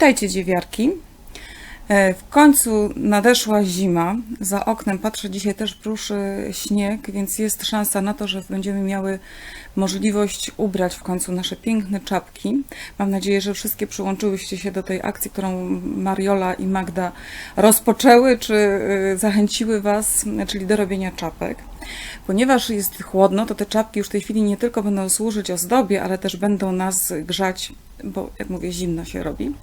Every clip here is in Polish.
Witajcie dziewiarki. E, W końcu nadeszła zima. Za oknem patrzę, dzisiaj też pruszy śnieg, więc jest szansa na to, że będziemy miały możliwość ubrać w końcu nasze piękne czapki. Mam nadzieję, że wszystkie przyłączyłyście się do tej akcji, którą Mariola i Magda rozpoczęły, czy y, zachęciły Was, czyli do robienia czapek. Ponieważ jest chłodno, to te czapki już w tej chwili nie tylko będą służyć ozdobie, ale też będą nas grzać, bo jak mówię, zimno się robi.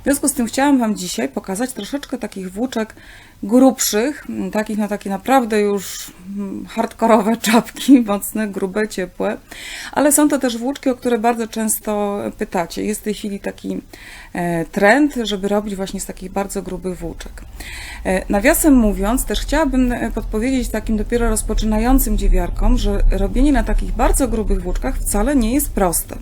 W związku z tym chciałam Wam dzisiaj pokazać troszeczkę takich włóczek grubszych, m, takich na takie naprawdę już mm, hardkorowe czapki, mocne, grube, ciepłe, ale są to też włóczki, o które bardzo często pytacie. Jest w tej chwili taki e, trend, żeby robić właśnie z takich bardzo grubych włóczek. E, Nawiasem mówiąc, też chciałabym e, podpowiedzieć takim dopiero rozpoczynającym dziewiarkom, że robienie na takich bardzo grubych włóczkach wcale nie jest proste.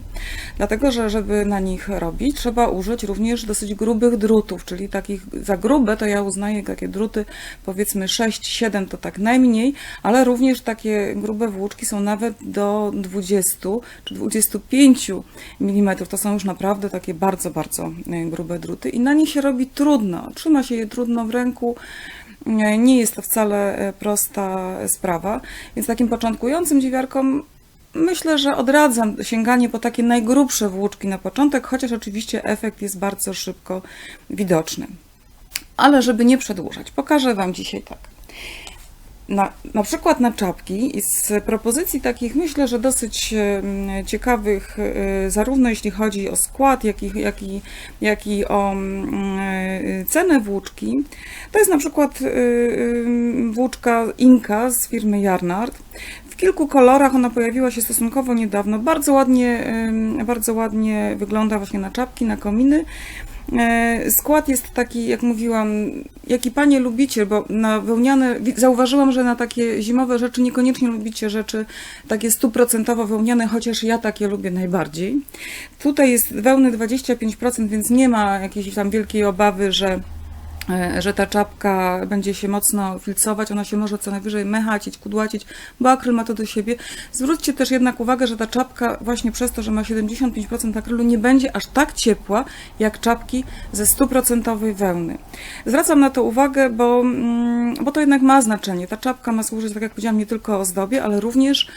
Dlatego, że żeby na nich robić, trzeba użyć również dosyć grubych drutów, czyli takich za grube to ja uznaję takie druty powiedzmy 6-7 to tak najmniej, ale również takie grube włóczki są nawet do 20 czy 25 mm. To są już naprawdę takie bardzo, bardzo e, grube druty i na nich się robi trudno. Trzyma się je trudno w ręku. Nie jest to wcale e, prosta sprawa, więc takim początkującym dziewiarkom myślę, że odradzam sięganie po takie najgrubsze włóczki na początek, chociaż oczywiście efekt jest bardzo szybko widoczny. Ale żeby nie przedłużać, pokażę Wam dzisiaj tak. Na, na przykład na czapki i z propozycji takich myślę, że dosyć ciekawych, e, zarówno jeśli chodzi o skład, jak i, jak i, jak i o mm, e, cenę włóczki, to jest na przykład e, włóczka Inka z firmy Jarnard. W kilku kolorach ona pojawiła się stosunkowo niedawno. Bardzo ładnie, bardzo ładnie wygląda właśnie na czapki, na kominy. E, Skład jest taki, jak mówiłam, jaki panie lubicie, bo na wełniane, zauważyłam, że na takie zimowe rzeczy niekoniecznie lubicie rzeczy takie stuprocentowo wełniane, chociaż ja takie lubię najbardziej. Tutaj jest wełny 25%, więc nie ma jakiejś tam wielkiej obawy, że że ta czapka będzie się mocno filcować, ona się może co najwyżej mechacić, kudłacić, bo akryl ma to do siebie. Zwróćcie też jednak uwagę, że ta czapka właśnie przez to, że ma 75% akrylu nie będzie aż tak ciepła, jak czapki ze 100% wełny. Zwracam na to uwagę, bo, mm, bo to jednak ma znaczenie. Ta czapka ma służyć, tak jak powiedziałam, nie tylko ozdobie, ale również e,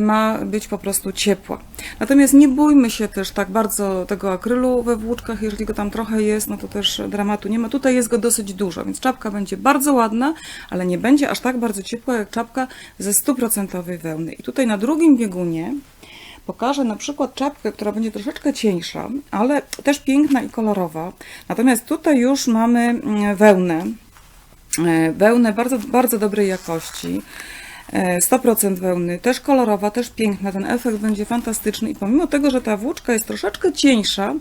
ma być po prostu ciepła. Natomiast nie bójmy się też tak bardzo tego akrylu we włóczkach, jeżeli go tam trochę jest, no to też dramatu nie ma. Tutaj jest go dosyć dużo, więc czapka będzie bardzo ładna, ale nie będzie aż tak bardzo ciepła jak czapka ze 100% wełny. I tutaj na drugim biegunie pokażę na przykład czapkę, która będzie troszeczkę cieńsza, ale też piękna i kolorowa. Natomiast tutaj już mamy mm, wełnę, E, wełnę bardzo, bardzo dobrej jakości. E, 100% wełny, też kolorowa, też piękna, ten efekt będzie fantastyczny i pomimo tego, że ta włóczka jest troszeczkę cieńsza,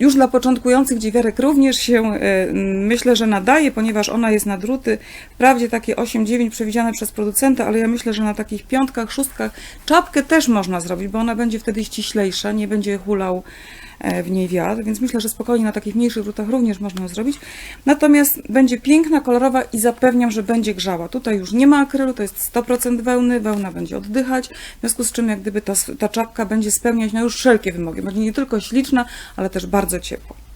już dla początkujących dziewiarek również się e, myślę, że nadaje, ponieważ ona jest na druty, wprawdzie takie 8-9 przewidziane przez producenta, ale ja myślę, że na takich piątkach, szóstkach czapkę też można zrobić, bo ona będzie wtedy ściślejsza, nie będzie hulał e, w niej wiatr, więc myślę, że spokojnie na takich mniejszych drutach również można ją zrobić. Natomiast będzie piękna, kolorowa i zapewniam, że będzie grzała. Tutaj już nie ma akrylu, to jest 100% wełny, wełna będzie oddychać, w związku z czym jak gdyby ta, ta czapka będzie spełniać no już wszelkie wymogi. Będzie nie tylko śliczna, ale też bardzo ciepła.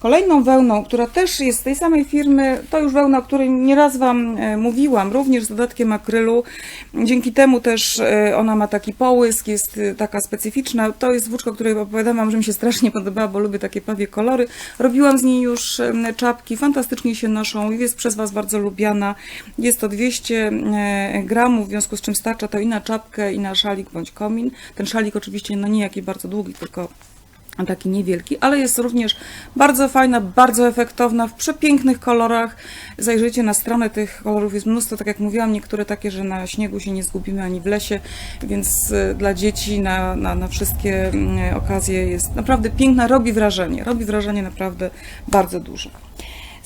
Kolejną wełną, która też jest z tej samej firmy, to już wełna, o której nieraz Wam e, mówiłam, również z dodatkiem akrylu. Dzięki temu też e, ona ma taki połysk, jest e, taka specyficzna. To jest włóczka, o której opowiadam Wam, że mi się strasznie podobała, bo lubię takie pawie kolory. Robiłam z niej już czapki, fantastycznie się noszą, jest przez Was bardzo lubiana. Jest to 200 e, gramów, w związku z czym starcza to i na czapkę, i na szalik bądź komin. Ten szalik oczywiście no nie jaki bardzo długi, tylko taki niewielki, ale jest również bardzo fajna, bardzo efektowna, w przepięknych kolorach. Zajrzyjcie na stronę, tych kolorów jest mnóstwo, tak jak mówiłam, niektóre takie, że na śniegu się nie zgubimy ani w lesie, więc e, dla dzieci na, na, na wszystkie mm, okazje jest naprawdę piękna, robi wrażenie, robi wrażenie naprawdę bardzo duże.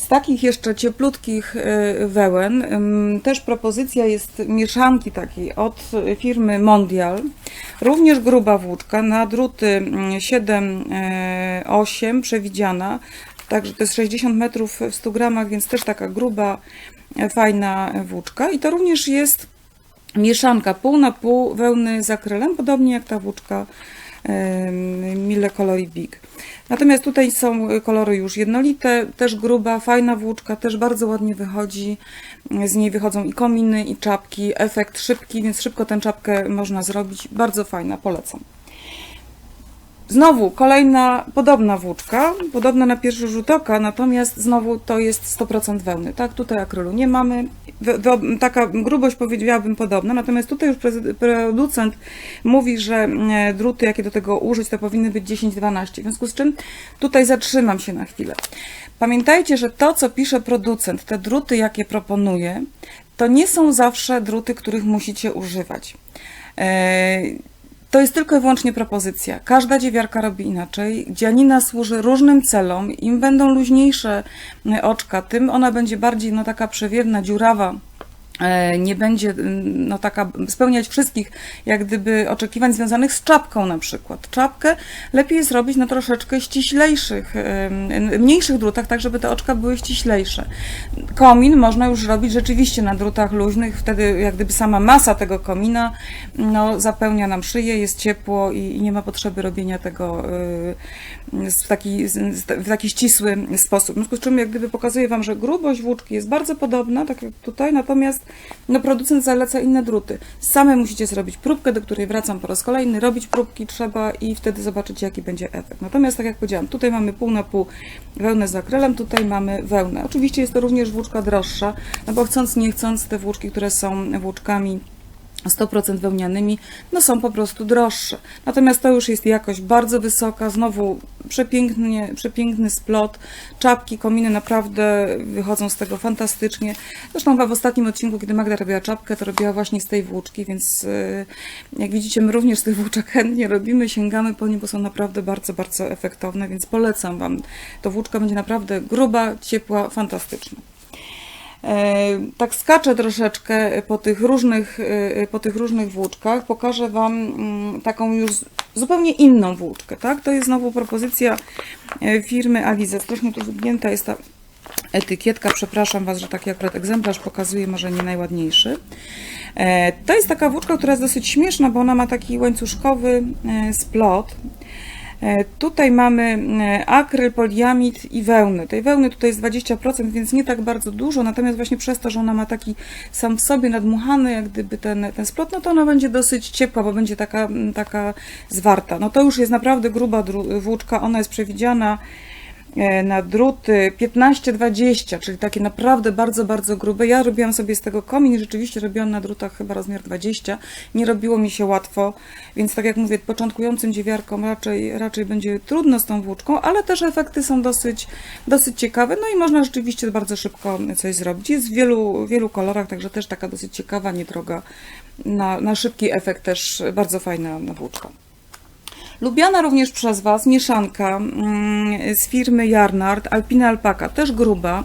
Z takich jeszcze cieplutkich e, wełen też propozycja jest mieszanki takiej od firmy Mondial. Również gruba włóczka na druty mm, 7-8 przewidziana. Także to jest 60 metrów w 100 gramach, więc też taka gruba, e, fajna włóczka. I to również jest mieszanka pół na pół wełny z akrylem, podobnie jak ta włóczka Mille Colory Big. Natomiast tutaj są kolory już jednolite, też gruba, fajna włóczka, też bardzo ładnie wychodzi. Z niej wychodzą i kominy, i czapki, efekt szybki, więc szybko tę czapkę można zrobić. Bardzo fajna, polecam. Znowu kolejna podobna włóczka, podobna na pierwszy rzut oka, natomiast znowu to jest 100% wełny. Tak, tutaj akrylu nie mamy. Taka grubość powiedziałabym podobna, natomiast tutaj już producent mówi, że e, druty, jakie do tego użyć, to powinny być 10-12. W związku z czym tutaj zatrzymam się na chwilę. Pamiętajcie, że to, co pisze producent, te druty, jakie proponuje, to nie są zawsze druty, których musicie używać. To jest tylko i wyłącznie propozycja. Każda dziewiarka robi inaczej. Dzianina służy różnym celom. Im będą luźniejsze oczka, tym ona będzie bardziej no, taka przewiewna, dziurawa. E, Nie będzie mm, no, taka spełniać wszystkich jak gdyby oczekiwań związanych z czapką na przykład. Czapkę lepiej jest robić na troszeczkę ściślejszych, mniejszych drutach, tak żeby te oczka były ściślejsze. Komin można już robić rzeczywiście na drutach luźnych, wtedy jak gdyby sama masa tego komina no, zapełnia nam szyję, jest ciepło i, i nie ma potrzeby robienia tego y, w taki, z- w taki ścisły sposób. W związku z czym jak gdyby pokazuję Wam, że grubość włóczki jest bardzo podobna, tak jak tutaj, natomiast no, producent zaleca inne druty. Same musicie zrobić próbkę, do której wracam po raz kolejny, robić próbki trzeba i wtedy zobaczycie jaki będzie efekt. Natomiast tak jak powiedziałam, tutaj mamy pół na pół wełnę z akrylem, tutaj mamy wełnę. Oczywiście jest to również włóczka droższa, no bo chcąc nie chcąc te włóczki, które są włóczkami 100% wełnianymi, no są po prostu droższe. Natomiast to już jest jakość bardzo wysoka, znowu przepięknie, przepiękny splot, czapki, kominy naprawdę wychodzą z tego fantastycznie. Zresztą w ostatnim odcinku, kiedy Magda robiła czapkę, to robiła właśnie z tej włóczki, więc yy, jak widzicie, my również z tych włóczek chętnie robimy, sięgamy po nie, bo są naprawdę bardzo, bardzo efektowne, więc polecam Wam. To włóczka będzie naprawdę gruba, ciepła, fantastyczna. E, Tak skaczę troszeczkę po tych różnych, e, po tych różnych włóczkach. Pokażę Wam mm, taką już zupełnie inną włóczkę. Tak? To jest znowu propozycja e, firmy Alize. Strasznie tu zgnięta jest ta etykietka. Przepraszam Was, że taki akurat egzemplarz pokazuję, może nie najładniejszy. To jest taka włóczka, która jest dosyć śmieszna, bo ona ma taki łańcuszkowy splot. E, Tutaj mamy e, akryl, poliamid i wełny. Tej wełny tutaj jest 20%, więc nie tak bardzo dużo, natomiast właśnie przez to, że ona ma taki sam w sobie nadmuchany, jak gdyby ten, ten splot, no to ona będzie dosyć ciepła, bo będzie taka, taka zwarta. No to już jest naprawdę gruba włóczka, ona jest przewidziana na druty 15-20, czyli takie naprawdę bardzo, bardzo grube. Ja robiłam sobie z tego komin, rzeczywiście robiłam na drutach chyba rozmiar 20. Nie robiło mi się łatwo, więc tak jak mówię, początkującym dziewiarkom raczej, raczej będzie trudno z tą włóczką, ale też efekty są dosyć, dosyć ciekawe, no i można rzeczywiście bardzo szybko coś zrobić. Jest w wielu, wielu kolorach, także też taka dosyć ciekawa, niedroga, na, na szybki efekt też bardzo fajna włóczka. Lubiana również przez Was mieszanka mm, z firmy Jarnard, Alpina Alpaka, też gruba.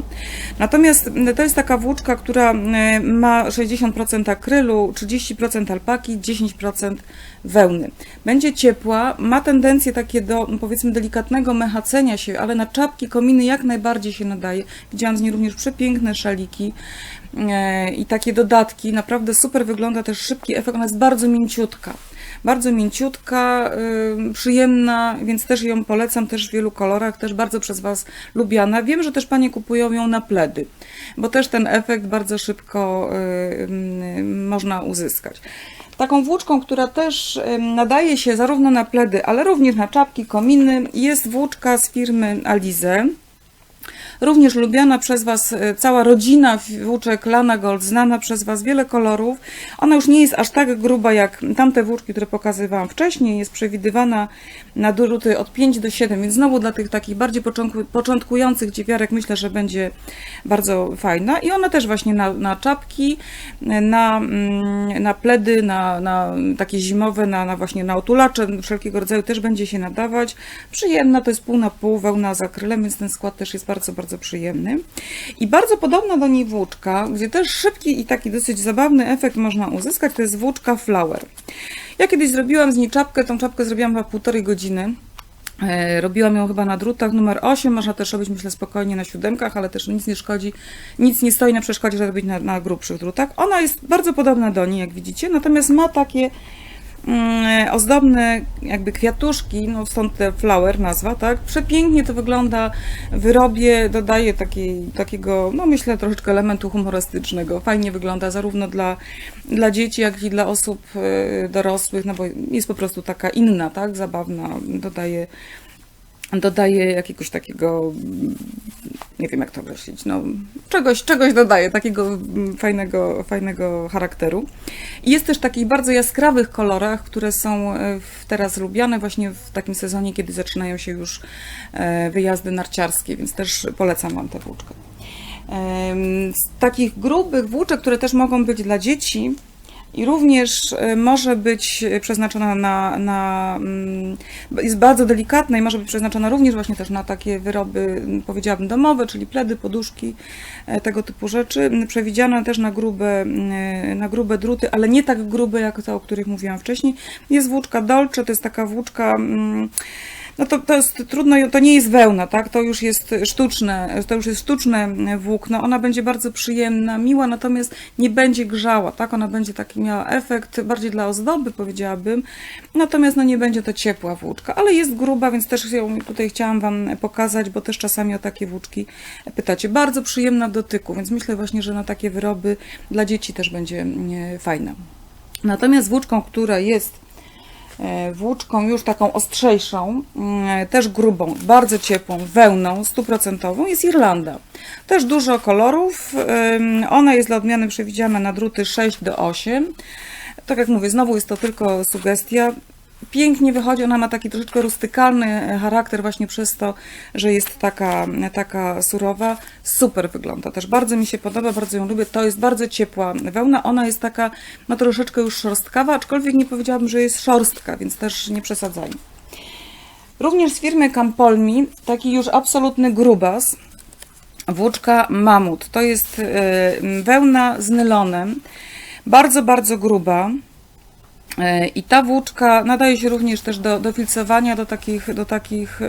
Natomiast mm, to jest taka włóczka, która mm, ma 60% akrylu, 30% alpaki, 10% wełny. Będzie ciepła, ma tendencję takie do mm, powiedzmy delikatnego mechacenia się, ale na czapki, kominy jak najbardziej się nadaje. Widziałam z niej również przepiękne szaliki e, i takie dodatki. Naprawdę super wygląda, też szybki efekt, ona jest bardzo mięciutka bardzo mięciutka, przyjemna, więc też ją polecam też w wielu kolorach, też bardzo przez Was lubiana. Wiem, że też Panie kupują ją na pledy, bo też ten efekt bardzo szybko można uzyskać. Taką włóczką, która też nadaje się zarówno na pledy, ale również na czapki, kominy, jest włóczka z firmy Alize. Również lubiana przez Was e, cała rodzina włóczek Lana Gold, znana przez Was wiele kolorów. Ona już nie jest aż tak gruba jak tamte włóczki, które pokazywałam wcześniej. Jest przewidywana na druty od 5 do 7, więc znowu dla tych takich bardziej początku- początkujących dziewiarek myślę, że będzie bardzo fajna. I ona też właśnie na, na czapki, na, mm, na pledy, na, na takie zimowe, na, na właśnie na otulacze wszelkiego rodzaju też będzie się nadawać. Przyjemna, to jest pół na pół wełna z akrylem, więc ten skład też jest bardzo, bardzo przyjemny. I bardzo podobna do niej włóczka, gdzie też szybki i taki dosyć zabawny efekt można uzyskać, to jest włóczka Flower. Ja kiedyś zrobiłam z niej czapkę, tą czapkę zrobiłam chyba półtorej godziny. E, Robiłam ją chyba na drutach numer 8, można też robić myślę spokojnie na siódemkach, ale też nic nie szkodzi, nic nie stoi na przeszkodzie, żeby robić na, na grubszych drutach. Ona jest bardzo podobna do niej, jak widzicie, natomiast ma takie ozdobne jakby kwiatuszki, no stąd te flower nazwa, tak? Przepięknie to wygląda w wyrobie, dodaje takiego, no myślę, troszeczkę elementu humorystycznego. Fajnie wygląda zarówno dla, dla dzieci, jak i dla osób e, dorosłych, no bo jest po prostu taka inna, tak? Zabawna, dodaje dodaje jakiegoś takiego, nie wiem jak to określić, no, czegoś, czegoś dodaje, takiego mm, fajnego, fajnego charakteru. I jest też w takich bardzo jaskrawych kolorach, które są e, teraz lubiane właśnie w takim sezonie, kiedy zaczynają się już e, wyjazdy narciarskie, więc też polecam Wam tę włóczkę. Z takich grubych włóczek, które też mogą być dla dzieci, i również e, może być przeznaczona na, na. mm, jest bardzo delikatna i może być przeznaczona również właśnie też na takie wyroby, mm, powiedziałabym, domowe, czyli pledy, poduszki, e, tego typu rzeczy. Mm, Przewidziana też na grube, mm, na grube druty, ale nie tak grube jak te, o których mówiłam wcześniej. Jest włóczka Dolce, to jest taka włóczka. Mm, no to, to jest trudno, to nie jest wełna, tak? To już jest sztuczne, to już jest sztuczne włókno. Ona będzie bardzo przyjemna, miła, natomiast nie będzie grzała, tak? Ona będzie taki miała efekt bardziej dla ozdoby, powiedziałabym. Natomiast no nie będzie to ciepła włóczka, ale jest gruba, więc też ją tutaj chciałam Wam pokazać, bo też czasami o takie włóczki pytacie. Bardzo przyjemna w dotyku, więc myślę właśnie, że na takie wyroby dla dzieci też będzie e, fajna. Natomiast włóczką, która jest włóczką już taką ostrzejszą, mm, też grubą, bardzo ciepłą, wełną, stuprocentową jest Irlanda. Też dużo kolorów. Ona jest dla odmiany przewidziana na druty 6 do 8. Tak jak mówię, znowu jest to tylko sugestia. Pięknie wychodzi, ona ma taki troszeczkę rustykalny e, charakter właśnie przez to, że jest taka, taka surowa. Super wygląda też. Bardzo mi się podoba, bardzo ją lubię. To jest bardzo ciepła wełna. Ona jest taka, no troszeczkę już szorstkawa, aczkolwiek nie powiedziałabym, że jest szorstka, więc też nie przesadzajmy. Również z firmy Campolmi, taki już absolutny grubas, włóczka Mamut. To jest e, wełna z nylonem, bardzo, bardzo gruba. E, I ta włóczka nadaje się również też do, do filcowania, do takich, do, takich, e,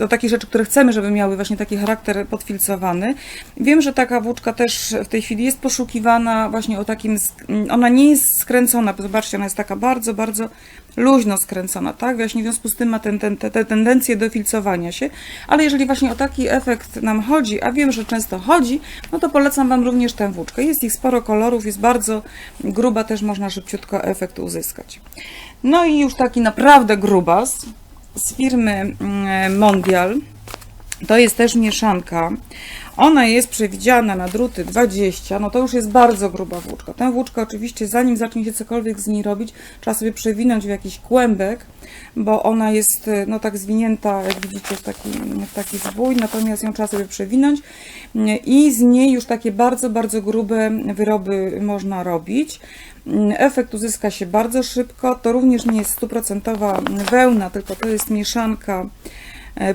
do takich rzeczy, które chcemy, żeby miały właśnie taki charakter podfilcowany. Wiem, że taka włóczka też w tej chwili jest poszukiwana właśnie o takim, ona nie jest skręcona, zobaczcie, ona jest taka bardzo, bardzo luźno skręcona, tak? Właśnie w związku z tym ma ten, ten, te, te tendencje do filcowania się, ale jeżeli właśnie o taki efekt nam chodzi, a wiem, że często chodzi, no to polecam Wam również tę włóczkę. Jest ich sporo kolorów, jest bardzo gruba, też można szybciutko efekt uzyskać. No i już taki naprawdę grubas z firmy mm, Mondial. To jest też mieszanka. Ona jest przewidziana na druty 20, no to już jest bardzo gruba włóczka. Tę włóczkę oczywiście, zanim zacznie się cokolwiek z niej robić, trzeba sobie przewinąć w jakiś kłębek, bo ona jest y, no tak zwinięta, jak widzicie, w taki, w taki zwój, natomiast ją trzeba sobie przewinąć y, i z niej już takie bardzo, bardzo grube wyroby można robić. Mm, Efekt uzyska się bardzo szybko. To również nie jest stuprocentowa wełna, tylko to jest mieszanka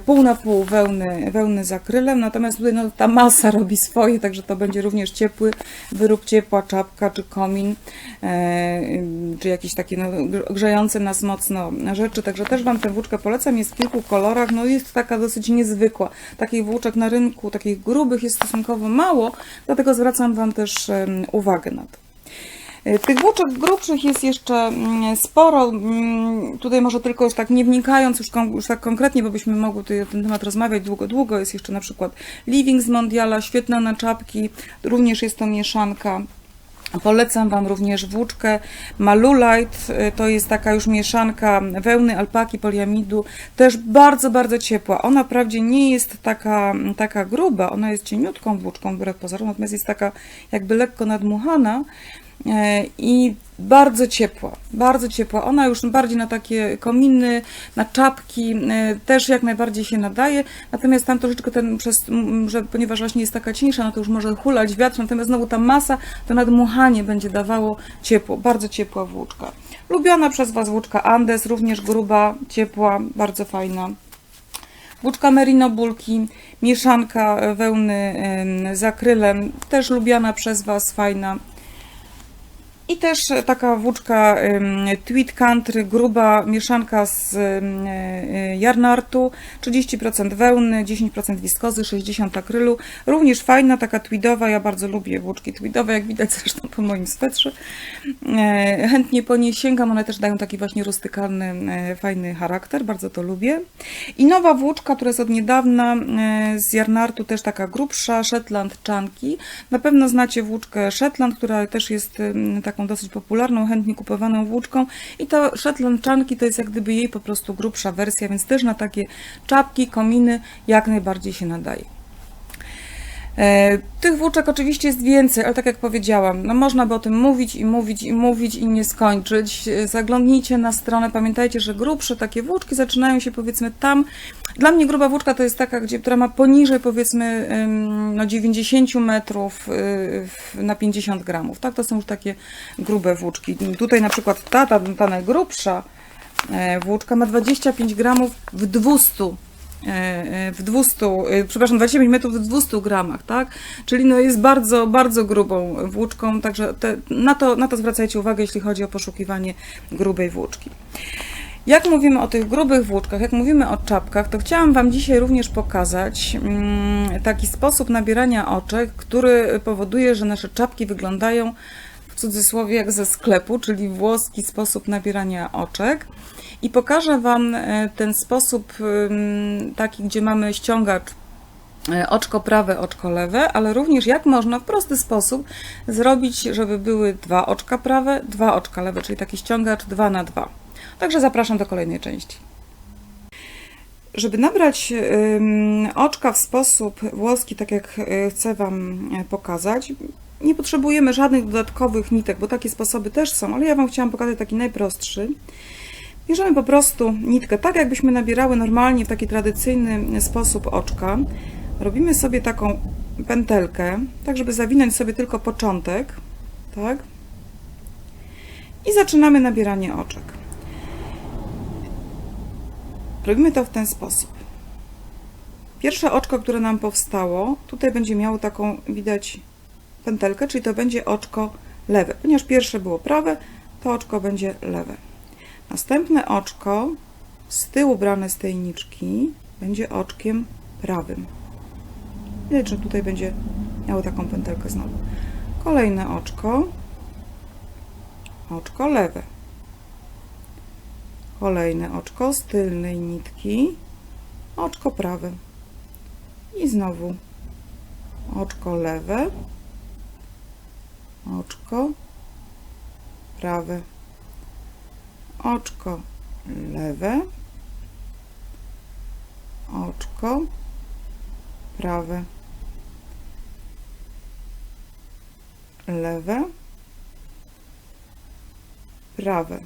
pół na pół wełny, wełny z akrylem, natomiast tutaj no, ta masa robi swoje, także to będzie również ciepły wyrób, ciepła czapka czy komin, e, czy jakieś takie no, gr- grzejące nas mocno rzeczy, także też Wam tę włóczkę polecam, jest w kilku kolorach, no jest taka dosyć niezwykła. Takich włóczek na rynku, takich grubych jest stosunkowo mało, dlatego zwracam Wam też uwagę na to. E, Tych włóczek grubszych jest jeszcze mm, sporo. Mm, Tutaj może tylko już tak nie wnikając już, kon- już tak konkretnie, bo byśmy mogły tutaj o ten temat rozmawiać długo, długo. Jest jeszcze na przykład Living z Mondiala, świetna na czapki. Również jest to mieszanka. Polecam Wam również włóczkę Malulite. To jest taka już mieszanka wełny, alpaki, poliamidu. Też bardzo, bardzo ciepła. Ona wprawdzie nie jest taka, taka gruba, ona jest cieniutką włóczką wbrew pozorom, natomiast jest taka jakby lekko nadmuchana. E, i bardzo ciepła, bardzo ciepła. Ona już bardziej na takie kominy, na czapki e, też jak najbardziej się nadaje. Natomiast tam troszeczkę ten, przez, że ponieważ właśnie jest taka cieńsza, no to już może hulać wiatr, natomiast znowu ta masa, to nadmuchanie będzie dawało ciepło, bardzo ciepła włóczka. Lubiana przez Was włóczka Andes, również gruba, ciepła, bardzo fajna. Włóczka Merino Bulki, mieszanka wełny em, z akrylem, też lubiana przez Was, fajna. I też e, taka włóczka Tweed Country, gruba mieszanka z ym, y, jarnartu, 30% wełny, 10% wiskozy, 60% akrylu. Również fajna, taka tweedowa, ja bardzo lubię włóczki tweedowe, jak widać zresztą po moim swetrze. E, Chętnie po nie sięgam, one też dają taki właśnie rustykalny, e, fajny charakter, bardzo to lubię. I nowa włóczka, która jest od niedawna e, z jarnartu, też taka grubsza, Shetland Chunky. Na pewno znacie włóczkę Shetland, która też jest em, taką dosyć popularną, chętnie kupowaną włóczką. I to Shetland Chunky to jest jak gdyby jej po prostu grubsza wersja, więc też na takie czapki, kominy jak najbardziej się nadaje. E, Tych włóczek oczywiście jest więcej, ale tak jak powiedziałam, no można by o tym mówić i mówić i mówić i nie skończyć. E, Zaglądnijcie na stronę, pamiętajcie, że grubsze takie włóczki zaczynają się powiedzmy tam. Dla mnie gruba włóczka to jest taka, gdzie, która ma poniżej powiedzmy no 90 metrów w- na 50 gramów. Tak, to są już takie grube włóczki. Tutaj na przykład ta, ta, ta najgrubsza e, włóczka ma 25 gramów w 200 e, e, w 200, e, przepraszam, 25 metrów w 200 gramach, tak? Czyli no jest bardzo, bardzo grubą włóczką, także te, na, to, na to zwracajcie uwagę, jeśli chodzi o poszukiwanie grubej włóczki. Jak mówimy o tych grubych włóczkach, jak mówimy o czapkach, to chciałam Wam dzisiaj również pokazać mm, taki sposób nabierania oczek, który powoduje, że nasze czapki wyglądają w cudzysłowie jak ze sklepu, czyli włoski sposób nabierania oczek. I pokażę Wam e, ten sposób taki, gdzie mamy ściągacz e, oczko prawe, oczko lewe, ale również jak można w prosty sposób zrobić, żeby były dwa oczka prawe, dwa oczka lewe, czyli taki ściągacz 2 na 2. Także zapraszam do kolejnej części. Żeby nabrać oczka w sposób włoski, tak jak y, chcę Wam e, pokazać, nie potrzebujemy żadnych dodatkowych nitek, bo takie sposoby też są, ale ja Wam chciałam pokazać taki najprostszy. Bierzemy po prostu nitkę, tak jakbyśmy nabierały normalnie w taki tradycyjny sposób oczka. Robimy sobie taką pętelkę, tak żeby zawinąć sobie tylko początek, tak? I zaczynamy nabieranie oczek. Robimy to w ten sposób. Pierwsze oczko, które nam powstało, tutaj będzie miało taką, widać, pętelkę, czyli to będzie oczko lewe. Ponieważ pierwsze było prawe, to oczko będzie lewe. Następne oczko z tyłu brane z tej niczki będzie oczkiem prawym. Widać, że tutaj będzie miało taką pętelkę znowu. Kolejne oczko, oczko lewe. Kolejne oczko z tylnej nitki, oczko prawe. I znowu oczko lewe, oczko. Prawe, oczko lewe, oczko prawe, lewe, prawe,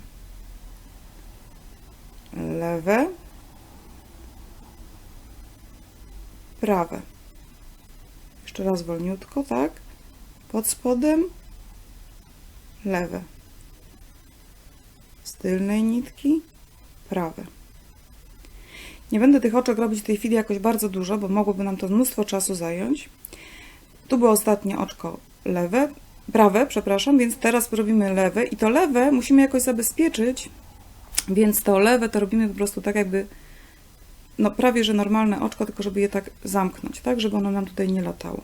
lewe, prawe. Jeszcze raz wolniutko, tak? Pod spodem lewe. Z tylnej nitki prawe. Nie będę tych oczek robić w tej chwili jakoś bardzo dużo, bo mogłoby nam to mnóstwo czasu zająć. Tu było ostatnie oczko lewe, prawe, przepraszam, więc teraz robimy lewe i to lewe musimy jakoś zabezpieczyć, więc to lewe to robimy po prostu tak jakby no prawie, że normalne oczko, tylko żeby je tak zamknąć, tak, żeby ono nam tutaj nie latało.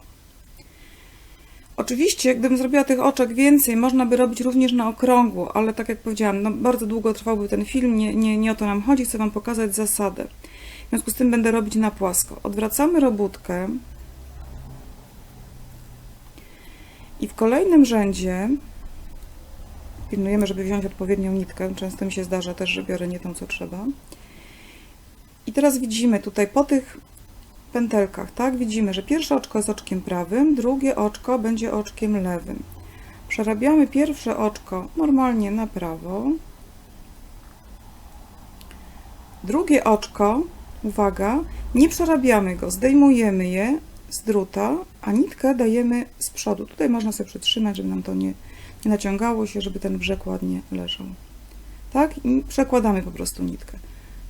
Oczywiście, gdybym zrobiła tych oczek więcej, można by robić również na okrągło, ale tak jak powiedziałam, no bardzo długo trwałby ten film, nie, nie, nie o to nam chodzi, chcę Wam pokazać zasadę. W związku z tym będę robić na płasko. Odwracamy robótkę i w kolejnym rzędzie pilnujemy, żeby wziąć odpowiednią nitkę. Często mi się zdarza też, że biorę nie tą, co trzeba. I teraz widzimy tutaj po tych pętelkach, tak? Widzimy, że pierwsze oczko jest oczkiem prawym, drugie oczko będzie oczkiem lewym. Przerabiamy pierwsze oczko normalnie na prawo. Drugie oczko, uwaga, nie przerabiamy go, zdejmujemy je z druta, a nitkę dajemy z przodu. Tutaj można sobie przytrzymać, żeby nam to nie, nie naciągało się, żeby ten brzeg ładnie leżał. Tak? I przekładamy po prostu nitkę.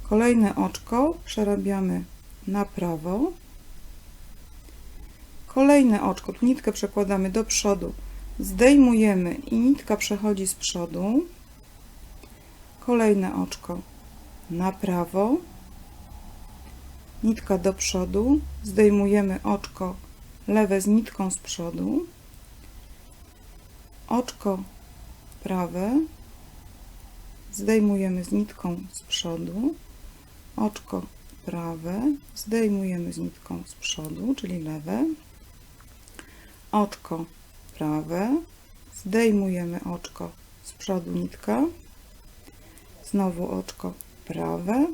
Kolejne oczko przerabiamy na prawo. Kolejne oczko, tu nitkę przekładamy do przodu, zdejmujemy i nitka przechodzi z przodu. Kolejne oczko na prawo. Nitka do przodu. Zdejmujemy oczko lewe z nitką z przodu. Oczko prawe. Zdejmujemy z nitką z przodu. Oczko prawe. Zdejmujemy z nitką z przodu, czyli lewe. Oczko prawe. Zdejmujemy oczko z przodu nitka. Znowu oczko prawe.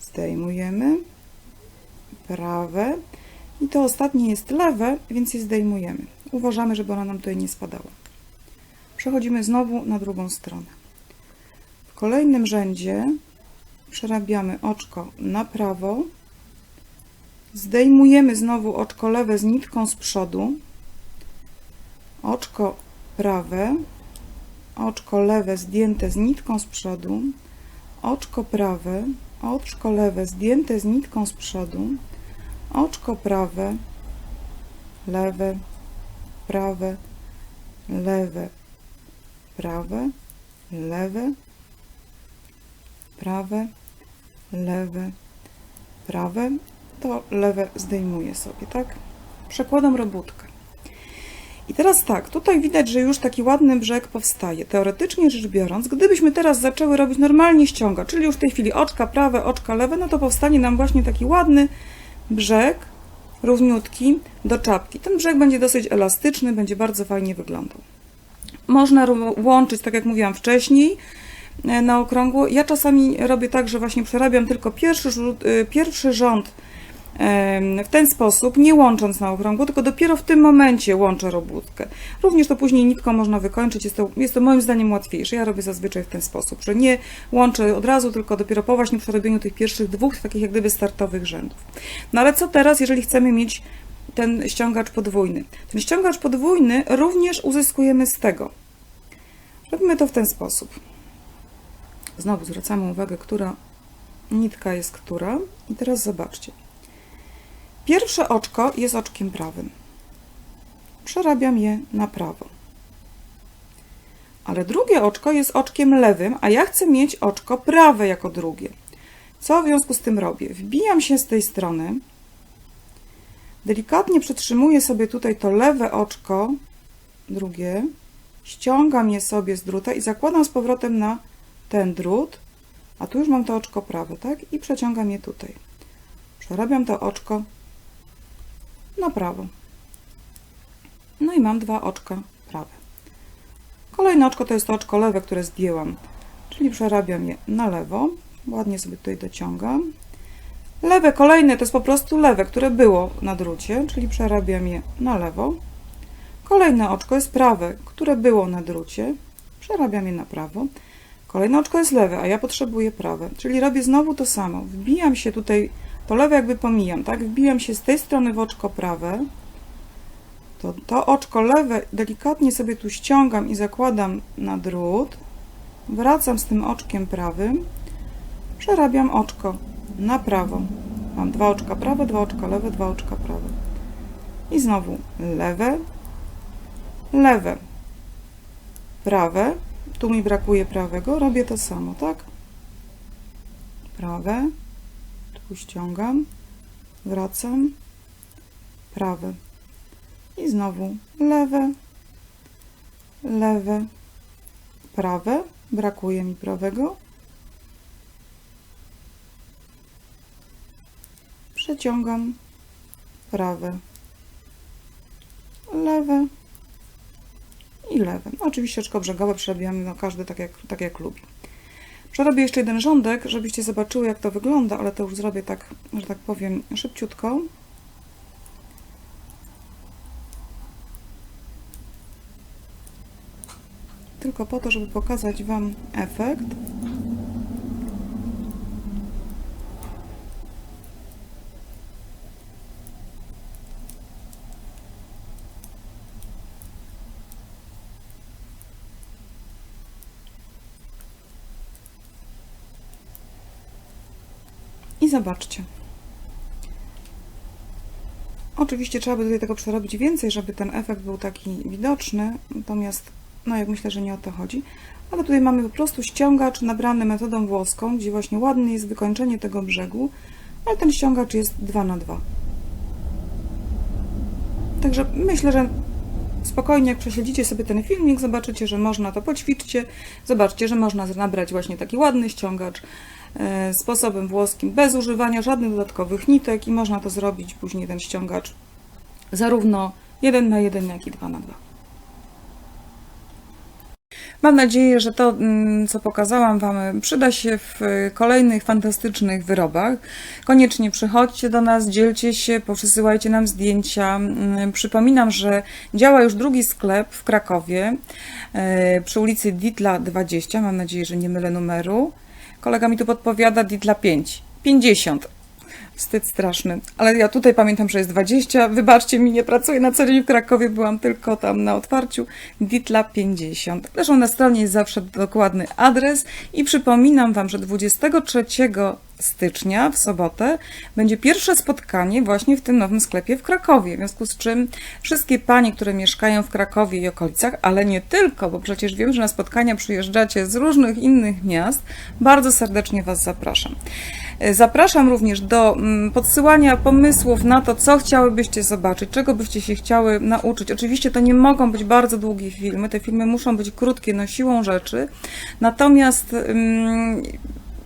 Zdejmujemy. Prawe. I to ostatnie jest lewe, więc je zdejmujemy. Uważamy, żeby ona nam tutaj nie spadała. Przechodzimy znowu na drugą stronę. W kolejnym rzędzie przerabiamy oczko na prawo. Zdejmujemy znowu oczko lewe z nitką z przodu. Oczko prawe. Oczko lewe zdjęte z nitką z przodu. Oczko prawe. Oczko lewe zdjęte z nitką z przodu. Oczko prawe. Lewe. Prawe. Lewe. Prawe. Lewe. Prawe. Lewe. Prawe. To lewe zdejmuję sobie, tak? Przekładam robótkę. I teraz tak, tutaj widać, że już taki ładny brzeg powstaje. Teoretycznie rzecz biorąc, gdybyśmy teraz zaczęły robić normalnie ściąga, czyli już w tej chwili oczka prawe, oczka lewe, no to powstanie nam właśnie taki ładny brzeg, równiutki do czapki. Ten brzeg będzie dosyć elastyczny, będzie bardzo fajnie wyglądał. Można łączyć, tak jak mówiłam wcześniej, na okrągło. Ja czasami robię tak, że właśnie przerabiam tylko pierwszy, rzut, y, pierwszy rząd w ten sposób, nie łącząc na okrągło, tylko dopiero w tym momencie łączę robótkę. Również to później nitką można wykończyć, jest to, jest to moim zdaniem łatwiejsze. Ja robię zazwyczaj w ten sposób, że nie łączę od razu, tylko dopiero po właśnie przerobieniu tych pierwszych dwóch, takich jak gdyby startowych rzędów. No ale co teraz, jeżeli chcemy mieć ten ściągacz podwójny? Ten ściągacz podwójny również uzyskujemy z tego. Robimy to w ten sposób. Znowu zwracamy uwagę, która nitka jest która. I teraz zobaczcie. Pierwsze oczko jest oczkiem prawym. Przerabiam je na prawo. Ale drugie oczko jest oczkiem lewym, a ja chcę mieć oczko prawe jako drugie. Co w związku z tym robię? Wbijam się z tej strony. Delikatnie przytrzymuję sobie tutaj to lewe oczko, drugie. Ściągam je sobie z druta i zakładam z powrotem na ten drut. A tu już mam to oczko prawe, tak? I przeciągam je tutaj. Przerabiam to oczko na prawo. No i mam dwa oczka prawe. Kolejne oczko to jest to oczko lewe, które zdjęłam, czyli przerabiam je na lewo. Ładnie sobie tutaj dociągam. Lewe kolejne to jest po prostu lewe, które było na drucie, czyli przerabiam je na lewo. Kolejne oczko jest prawe, które było na drucie. Przerabiam je na prawo. Kolejne oczko jest lewe, a ja potrzebuję prawe. Czyli robię znowu to samo. Wbijam się tutaj, to lewe jakby pomijam, tak? Wbijam się z tej strony w oczko prawe. To, to oczko lewe delikatnie sobie tu ściągam i zakładam na drut. Wracam z tym oczkiem prawym. Przerabiam oczko na prawo. Mam dwa oczka prawe, dwa oczka lewe, dwa oczka prawe. I znowu lewe, lewe, prawe. Tu mi brakuje prawego, robię to samo, tak? Prawe, tu ściągam, wracam, prawe. I znowu lewe, lewe, prawe. Brakuje mi prawego. Przeciągam prawe, lewe i lewe. No, oczywiście oczko brzegowe przerabiamy no, każdy tak jak, tak jak lubi. Przerobię jeszcze jeden rządek, żebyście zobaczyły jak to wygląda, ale to już zrobię tak, że tak powiem, szybciutko. Tylko po to, żeby pokazać Wam efekt. I zobaczcie. Oczywiście trzeba by tutaj tego przerobić więcej, żeby ten efekt był taki widoczny, natomiast no jak myślę, że nie o to chodzi. Ale tutaj mamy po prostu ściągacz nabrany metodą włoską, gdzie właśnie ładne jest wykończenie tego brzegu, ale ten ściągacz jest 2 na 2 Także myślę, że spokojnie jak prześledzicie sobie ten filmik, zobaczycie, że można to poćwiczcie, zobaczcie, że można nabrać właśnie taki ładny ściągacz e, sposobem włoskim, bez używania żadnych dodatkowych nitek i można to zrobić później ten ściągacz zarówno 1 na 1, jak i 2 na 2. Mam nadzieję, że to, mm, co pokazałam Wam, przyda się w kolejnych fantastycznych wyrobach. Koniecznie przychodźcie do nas, dzielcie się, poprzysyłajcie nam zdjęcia. Mm, Przypominam, że działa już drugi sklep w Krakowie e, przy ulicy Ditla 20. Mam nadzieję, że nie mylę numeru. Kolega mi tu podpowiada Ditla 5. 50. Wstyd straszny. Ale ja tutaj pamiętam, że jest 20. Wybaczcie mi, nie pracuję na co dzień w Krakowie, byłam tylko tam na otwarciu. Ditla 50. Zresztą na stronie jest zawsze dokładny adres i przypominam Wam, że 23 stycznia w sobotę będzie pierwsze spotkanie właśnie w tym nowym sklepie w Krakowie. W związku z czym wszystkie panie, które mieszkają w Krakowie i okolicach, ale nie tylko, bo przecież wiem, że na spotkania przyjeżdżacie z różnych innych miast, bardzo serdecznie Was zapraszam. E, Zapraszam również do mm, podsyłania pomysłów na to, co chciałybyście zobaczyć, czego byście się chciały nauczyć. Oczywiście to nie mogą być bardzo długie filmy, te filmy muszą być krótkie, no siłą rzeczy. Natomiast mm,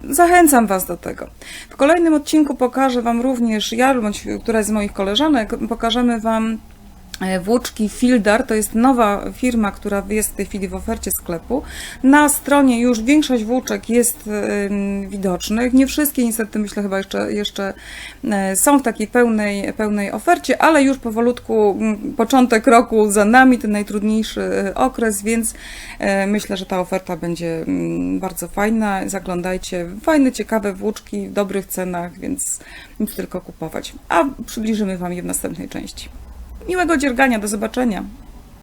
Zachęcam Was do tego. W kolejnym odcinku pokażę Wam również, ja bądź któraś z moich koleżanek, pokażemy Wam włóczki Fildar. To jest nowa firma, która jest w tej chwili w ofercie sklepu. Na stronie już większość włóczek jest widocznych. Nie wszystkie niestety, myślę, chyba jeszcze, jeszcze e, są w takiej pełnej, pełnej ofercie, ale już powolutku początek roku za nami, ten najtrudniejszy e, okres, więc e, myślę, że ta oferta będzie bardzo fajna. Zaglądajcie. Fajne, ciekawe włóczki w dobrych cenach, więc nic tylko kupować. A przybliżymy Wam je w następnej części. Miłego dziergania, do zobaczenia.